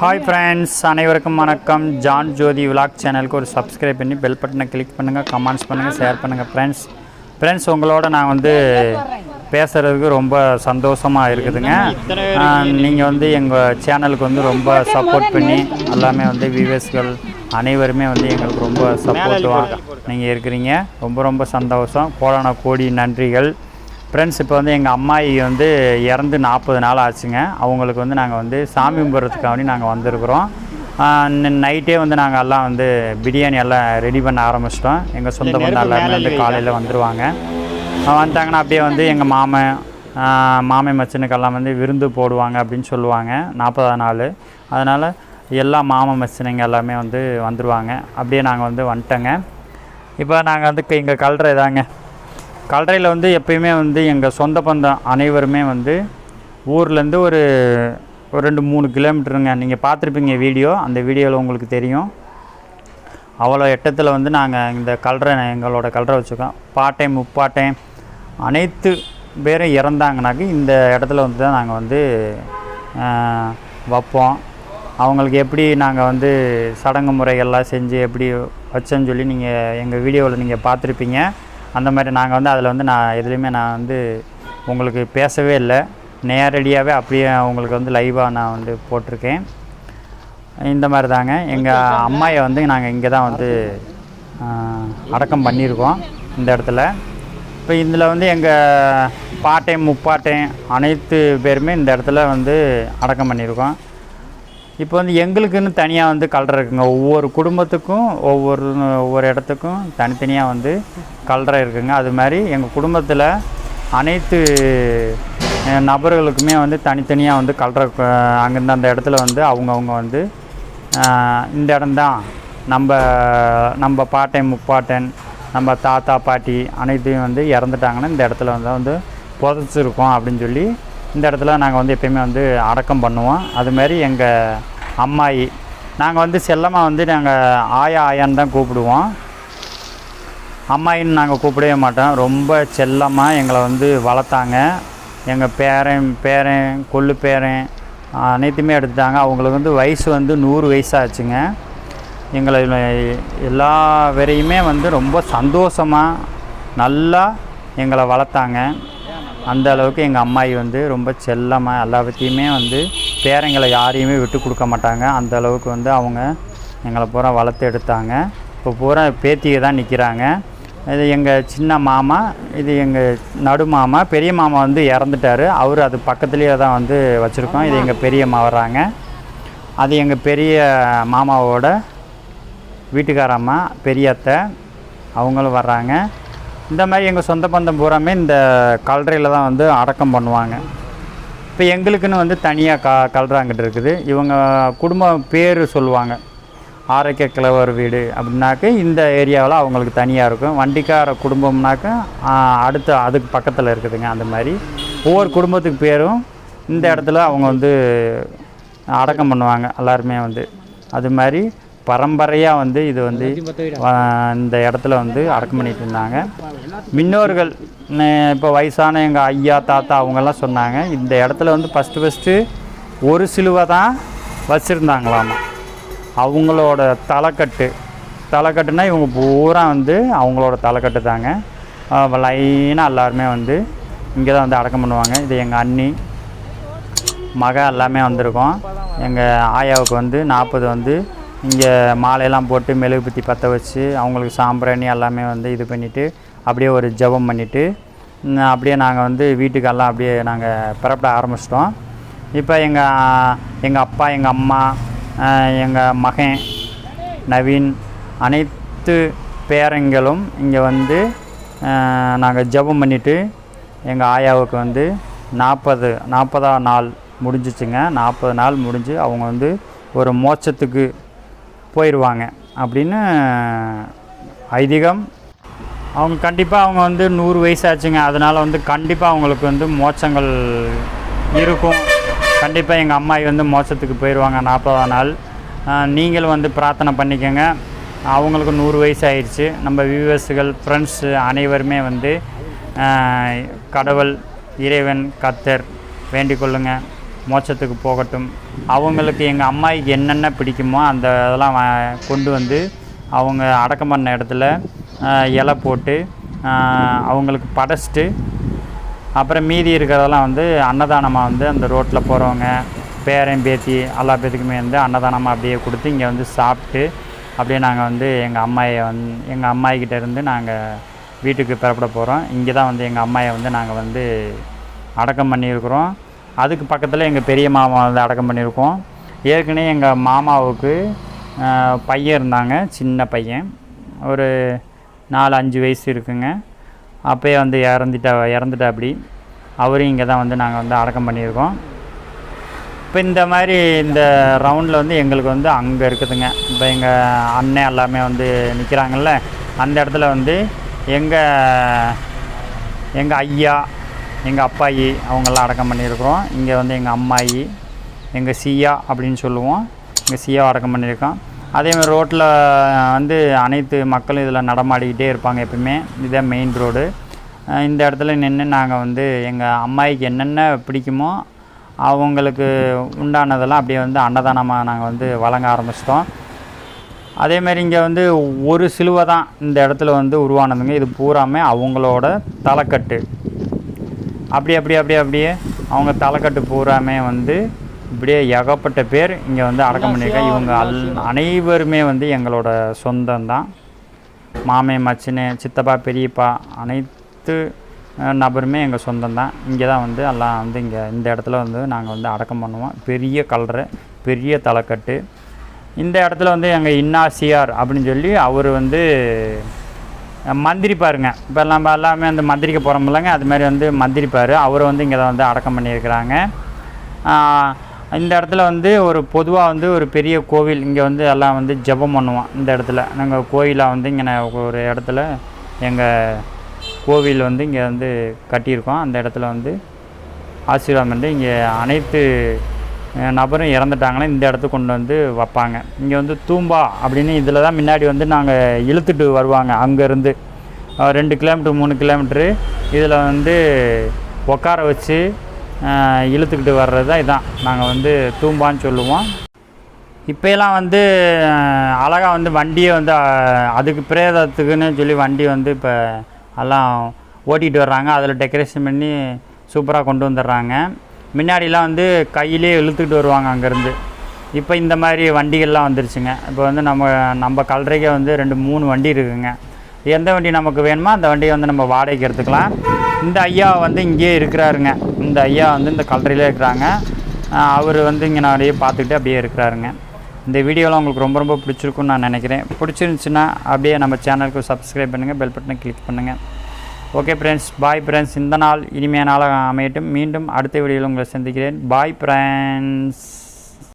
Hi friends அனைவருக்கும் வணக்கம். John ஜோதி vlog சேனலுக்கு ஒரு சப்ஸ்கிரைப் பண்ணி பெல் பட்டனை கிளிக் பண்ணுங்கள் கமெண்ட்ஸ் பண்ணுங்கள் ஷேர் பண்ணுங்கள் ஃப்ரெண்ட்ஸ் ஃப்ரெண்ட்ஸ் உங்களோட நான் வந்து பேசுகிறதுக்கு ரொம்ப சந்தோஷமாக இருக்குதுங்க. நீங்கள் வந்து எங்கள் சேனலுக்கு வந்து ரொம்ப சப்போர்ட் பண்ணி எல்லாமே வந்து வியூவர்ஸ்கள் அனைவருமே வந்து எங்களுக்கு ரொம்ப சப்போர்ட்டுவாக நீங்கள் இருக்கிறீங்க. ரொம்ப ரொம்ப சந்தோஷம். கோடான கோடி நன்றிகள். ஃப்ரெண்ட்ஸ் இப்போ வந்து எங்கள் அம்மாயி வந்து இறந்து நாற்பது நாள் ஆச்சுங்க. அவங்களுக்கு வந்து நாங்கள் வந்து சாமி கும்பிட்றதுக்காண்டி நாங்கள் வந்திருக்கிறோம். நைட்டே வந்து நாங்கள் எல்லாம் வந்து பிரியாணி எல்லாம் ரெடி பண்ண ஆரம்பிச்சிட்டோம். எங்கள் சொந்த பந்தம் எல்லாருமே வந்து காலையில் வந்துடுவாங்க வந்துட்டாங்கன்னா அப்படியே வந்து எங்கள் மாமன் மாமன் மச்சனுக்கெல்லாம் வந்து விருந்து போடுவாங்க அப்படின்னு சொல்லுவாங்க. நாற்பதாம் நாள். அதனால் எல்லா மாமன் மச்சனுங்க எல்லாமே வந்து வந்துடுவாங்க அப்படியே நாங்கள் வந்து வந்துட்டோங்க. இப்போ நாங்கள் வந்து இங்கே கல்ற இதாங்க. கல்றையில் வந்து எப்பயுமே வந்து எங்கள் சொந்த பந்தம் அனைவருமே வந்து ஊர்லேருந்து ஒரு ஒரு ரெண்டு மூணு கிலோமீட்டருங்க. நீங்கள் பார்த்துருப்பீங்க வீடியோ. அந்த வீடியோவில் உங்களுக்கு தெரியும். அவ்வளோ எட்டத்தில் வந்து நாங்கள் இந்த கல்றை எங்களோட கல்றை வச்சுருக்கோம். பாட்டை முப்பாட்டை அனைத்து பேரும் இறந்தாங்கனாக்கி இந்த இடத்துல வந்து தான் நாங்கள் வந்து வைப்போம். அவங்களுக்கு எப்படி நாங்கள் வந்து சடங்கு முறைகள்லாம் செஞ்சு எப்படி வச்சோன்னு சொல்லி நீங்கள் எங்கள் வீடியோவில் நீங்கள் பார்த்துருப்பீங்க. அந்த மாதிரி நாங்கள் வந்து அதில் வந்து நான் எதுலேயுமே நான் வந்து உங்களுக்கு பேசவே இல்லை. நேரடியாகவே அப்படியே உங்களுக்கு வந்து லைவாக நான் வந்து போட்டிருக்கேன். இந்த மாதிரி தாங்க. எங்கள் அம்மாயை வந்து நாங்கள் இங்கே தான் வந்து அடக்கம் பண்ணியிருக்கோம் இந்த இடத்துல. இப்போ இதில் வந்து எங்கள் பாட்டையும் முப்பாட்டையும் அனைத்து பேருமே இந்த இடத்துல வந்து அடக்கம் பண்ணியிருக்கோம் இப்போ வந்து எங்களுக்குன்னு தனியாக வந்து கல்ற இருக்குங்க ஒவ்வொரு குடும்பத்துக்கும் ஒவ்வொரு ஒவ்வொரு இடத்துக்கும் தனித்தனியாக வந்து கல்ற இருக்குங்க. அது மாதிரி எங்கள் குடும்பத்தில் அனைத்து நபர்களுக்குமே வந்து தனித்தனியாக வந்து கல்ற அங்கேருந்து அந்த இடத்துல வந்து அவங்கவுங்க வந்து இந்த இடம்தான். நம்ம நம்ம பாட்டன் முப்பாட்டன் நம்ம தாத்தா பாட்டி அனைத்தையும் வந்து இறந்துட்டாங்கன்னா இந்த இடத்துல வந்து வந்து புதைச்சிருக்கோம் அப்படின்னு சொல்லி இந்த இடத்துல நாங்கள் வந்து எப்பயுமே வந்து அடக்கம் பண்ணுவோம். அதுமாரி எங்கள் அம்மாயி. நாங்கள் வந்து செல்லமாக வந்து நாங்கள் ஆயா ஆயான்னு தான் கூப்பிடுவோம். அம்மாயின்னு நாங்கள் கூப்பிடவே மாட்டோம். ரொம்ப செல்லமாக எங்களை வந்து வளர்த்தாங்க. எங்கள் பேரன் பேரன் கொள்ளு பேரன் அனைத்துமே எடுத்துட்டாங்க. அவங்களுக்கு வந்து வயசு வந்து நூறு வயசாச்சுங்க. எங்களை எல்லா வரையுமே வந்து ரொம்ப சந்தோஷமாக நல்லா எங்களை வளர்த்தாங்க. அந்த அளவுக்கு எங்கள் அம்மாயி வந்து ரொம்ப செல்லமாக எல்லா பற்றியுமே வந்து பேரங்களை யாரையுமே விட்டு கொடுக்க மாட்டாங்க. அந்த அளவுக்கு வந்து அவங்க எங்களை பூரா வளர்த்து எடுத்தாங்க. இப்போ பூரா பேத்தியை தான் நிற்கிறாங்க இது எங்கள் சின்ன மாமா இது எங்கள் நடு மாமா பெரிய மாமா வந்து இறந்துட்டார். அவர் அது பக்கத்துலேயே தான் வந்து வச்சுருக்கோம். இது எங்கள் பெரியம்மா வர்றாங்க. அது எங்கள் பெரிய மாமாவோட வீட்டுக்காரம்மா பெரிய அத்தை அவங்களும் வர்றாங்க. இந்த மாதிரி எங்கள் சொந்த பந்தம் பூராமே இந்த கல்றையில் தான் வந்து அடக்கம் பண்ணுவாங்க. இப்போ எங்களுக்குன்னு வந்து தனியாக க கல்றாங்கிட்டு இருக்குது. இவங்க குடும்பம் பேர் சொல்லுவாங்க. ஆரோக்கிய கிழவர் வீடு அப்படின்னாக்க இந்த ஏரியாவில் அவங்களுக்கு தனியாக இருக்கும். வண்டிக்கார குடும்பம்னாக்க அடுத்து அதுக்கு பக்கத்தில் இருக்குதுங்க அந்த மாதிரி. ஒவ்வொரு குடும்பத்துக்கு பேரும் இந்த இடத்துல அவங்க வந்து அடக்கம் பண்ணுவாங்க. எல்லாருமே வந்து. அது மாதிரி பரம்பரையாக வந்து இது வந்து இந்த இடத்துல வந்து அடக்கம் பண்ணிட்டு இருந்தாங்க. முன்னோர்கள் இப்போ வயசான எங்கள் ஐயா தாத்தா அவங்கெல்லாம் சொன்னாங்க இந்த இடத்துல வந்து ஃபஸ்ட்டு ஃபஸ்ட்டு ஒரு சிலுவை தான் வச்சுருந்தாங்களாமா. அவங்களோட தலைக்கட்டு தலைக்கட்டுனா இவங்க பூரா வந்து அவங்களோட தலைக்கட்டு தாங்க. லைனாக எல்லாருமே வந்து இங்கே தான் வந்து அடக்கம் பண்ணுவாங்க. இது எங்கள் அண்ணி மக எல்லாமே வந்திருக்கோம். எங்கள் ஆயாவுக்கு வந்து நாற்பது வந்து இங்கே மாலையெல்லாம் போட்டு மெழுகு பற்றி பற்ற வச்சு அவங்களுக்கு சாம்பிராணி எல்லாமே வந்து இது பண்ணிவிட்டு அப்படியே ஒரு ஜெபம் பண்ணிவிட்டு அப்படியே நாங்கள் வந்து வீட்டுக்கெல்லாம் அப்படியே நாங்கள் புறப்பட ஆரம்பிச்சிட்டோம். இப்போ எங்கள் எங்கள் அப்பா எங்கள் அம்மா எங்கள் மகன் நவீன் அனைத்து பேரங்களும் இங்கே வந்து நாங்கள் ஜெபம் பண்ணிவிட்டு எங்கள் ஆயாவுக்கு வந்து நாற்பது நாற்பதாம் நாள் முடிஞ்சிச்சுங்க. நாற்பது நாள் முடிஞ்சு அவங்க வந்து ஒரு மோட்சத்துக்கு போயிடுவாங்க அப்படின்னு ஐதீகம். அவங்க கண்டிப்பாக அவங்க வந்து நூறு வயசாச்சுங்க அதனால் வந்து கண்டிப்பாக அவங்களுக்கு வந்து மோச்சங்கள் இருக்கும். கண்டிப்பாக எங்கள் அம்மாய் வந்து மோச்சத்துக்கு போயிடுவாங்க நாற்பதாம் நாள். நீங்களும் வந்து பிரார்த்தனை பண்ணிக்கோங்க. அவங்களுக்கு நூறு வயசு ஆயிடுச்சு நம்ம வியூவர்ஸுகள் ஃப்ரெண்ட்ஸு அனைவருமே வந்து கடவுள் இறைவன் கத்தர் வேண்டிக் கொள்ளுங்கள் மோட்சத்துக்கு போகட்டும். அவங்களுக்கு எங்கள் அம்மாய்க்கு என்னென்ன பிடிக்குமோ அந்த இதெல்லாம் கொண்டு வந்து அவங்க அடக்கம் பண்ண இடத்துல இலை போட்டு அவங்களுக்கு படைச்சிட்டு அப்புறம் மீதி இருக்கிறதெல்லாம் வந்து அன்னதானமாக வந்து அந்த ரோட்டில் போகிறவங்க பேரன் பேத்தி எல்லா பேத்துக்குமே வந்து அன்னதானமாக அப்படியே கொடுத்து இங்கே வந்து சாப்பிட்டு அப்படியே நாங்கள் வந்து எங்கள் அம்மாயை வந் எங்கள் அம்மாய்கிட்ட இருந்து நாங்கள் வீட்டுக்கு பெறப்பட போகிறோம் இங்கே தான் வந்து எங்கள் அம்மாயை வந்து நாங்கள் வந்து அடக்கம் பண்ணியிருக்கிறோம். அதுக்கு பக்கத்தில் எங்கள் பெரிய மாமா வந்து அடக்கம் பண்ணியிருக்கோம். ஏற்கனவே எங்கள் மாமாவுக்கு பையன் இருந்தாங்க சின்ன பையன். ஒரு நாலு அஞ்சு வயசு இருக்குங்க. அப்போயே வந்து இறந்துட்டா இறந்துட்டா அப்படி அவரும் இங்கே தான் வந்து நாங்கள் வந்து அடக்கம் பண்ணியிருக்கோம். இப்போ இந்த மாதிரி இந்த ரவுண்டில் வந்து எங்களுக்கு வந்து அங்கே இருக்குதுங்க. இப்போ எங்கள் அண்ணன் எல்லாமே வந்து நிற்கிறாங்கல்ல அந்த இடத்துல வந்து எங்கள் எங்கள் ஐயா எங்கள் அப்பாயி அவங்கெல்லாம் அடக்கம் பண்ணியிருக்கிறோம். இங்கே வந்து எங்கள் அம்மாயி எங்கள் சியா அப்படின்னு சொல்லுவோம். எங்கள் சியா அடக்கம் பண்ணியிருக்கோம் அதேமாதிரி ரோட்டில் வந்து அனைத்து மக்களும் இதில் நடமாடிக்கிட்டே இருப்பாங்க எப்பவுமே இதுதான் மெயின் ரோடு இந்த இடத்துல நின்று நாங்கள் வந்து எங்கள் அம்மாய்க்கு என்னென்ன பிடிக்குமோ அவங்களுக்கு உண்டானதெல்லாம் அப்படியே வந்து அன்னதானமாக நாங்கள் வந்து வழங்க ஆரம்பிச்சிட்டோம். அதேமாரி இங்கே வந்து ஒரு சிலுவை தான் இந்த இடத்துல வந்து உருவானதுங்க. இது பூராமே அவங்களோட தலைக்கட்டு. அப்படி அப்படி அப்படியே அப்படியே அவங்க தலைக்கட்டு பூராமே வந்து இப்படியே ஏகப்பட்ட பேர் இங்கே வந்து அடக்கம் பண்ணியிருக்காங்க. இவங்க அல் அனைவருமே வந்து எங்களோட சொந்தம்தான் மாமே மச்சினு சித்தப்பா பெரியப்பா அனைத்து நபருமே எங்கள் சொந்தம்தான் இங்கே தான் வந்து எல்லாம் வந்து இங்கே இந்த இடத்துல வந்து நாங்கள் வந்து அடக்கம் பண்ணுவோம். பெரிய கலரு பெரிய தலைக்கட்டு. இந்த இடத்துல வந்து எங்கள் இன்னாசியார் அப்படின்னு சொல்லி அவர் வந்து மந்திரிப்பாருங்க. இப்போ நம்ம எல்லாமே வந்து மந்திரிக்க போகிறோம்லங்க அது மாதிரி வந்து மந்திரிப்பார். அவரை வந்து இங்கே தான் வந்து அடக்கம் பண்ணியிருக்கிறாங்க. இந்த இடத்துல வந்து ஒரு பொதுவாக வந்து ஒரு பெரிய கோவில் இங்கே வந்து எல்லாம் வந்து ஜெபம் பண்ணுவோம் இந்த இடத்துல. நாங்கள் கோயிலாக வந்து இங்கே ஒரு இடத்துல எங்கள் கோவில் வந்து இங்கே வந்து கட்டியிருக்கோம். அந்த இடத்துல வந்து ஆசீர்வாதம் வந்து இங்கே அனைத்து நபரும் இறந்துட்டாங்கன்னா இந்த இடத்துக்கு கொண்டு வந்து வைப்பாங்க. இங்கே வந்து தூம்பா அப்படின்னு இதில் தான் முன்னாடி வந்து நாங்கள் இழுத்துட்டு வருவாங்க அங்கேருந்து. ரெண்டு கிலோமீட்டர் மூணு கிலோமீட்ரு இதில் வந்து உட்கார வச்சு இழுத்துக்கிட்டு வர்றது தான் இதான். நாங்கள் வந்து தூம்பான்னு சொல்லுவோம். இப்போலாம் வந்து அழகாக வந்து வண்டியை வந்து அதுக்கு பிரேதத்துக்குன்னு சொல்லி வண்டி வந்து இப்போ எல்லாம் ஓட்டிகிட்டு வர்றாங்க. அதில் டெக்கரேஷன் பண்ணி சூப்பராக கொண்டு வந்துடுறாங்க. முன்னாடிலாம் வந்து கையிலே இழுத்துக்கிட்டு வருவாங்க அங்கேருந்து. இப்போ இந்த மாதிரி வண்டிகள்லாம் வந்துருச்சுங்க. இப்போ வந்து நம்ம நம்ம கல்றைக்கே வந்து ரெண்டு மூணு வண்டி இருக்குங்க. எந்த வண்டி நமக்கு வேணுமோ அந்த வண்டியை வந்து நம்ம வாடகைக்கு எடுத்துக்கலாம். இந்த ஐயா வந்து இங்கேயே இருக்கிறாருங்க. இந்த ஐயா வந்து இந்த கல்றையிலே இருக்கிறாங்க. அவர் வந்து இங்கே நான் அப்படியே பார்த்துக்கிட்டு அப்படியே இருக்கிறாருங்க. இந்த வீடியோலாம் உங்களுக்கு ரொம்ப ரொம்ப பிடிச்சிருக்குன்னு நான் நினைக்கிறேன். பிடிச்சிருந்துச்சுன்னா அப்படியே நம்ம சேனலுக்கு சப்ஸ்கிரைப் பண்ணுங்கள் பெல் பட்டனை கிளிக் பண்ணுங்கள் ஓகே ஃப்ரெண்ட்ஸ் பாய் ஃப்ரெண்ட்ஸ் இந்த நாள் இனிமையான நாளாக அமையட்டும். மீண்டும் அடுத்த வீடியோவில் உங்களை சந்திக்கிறேன். Bye friends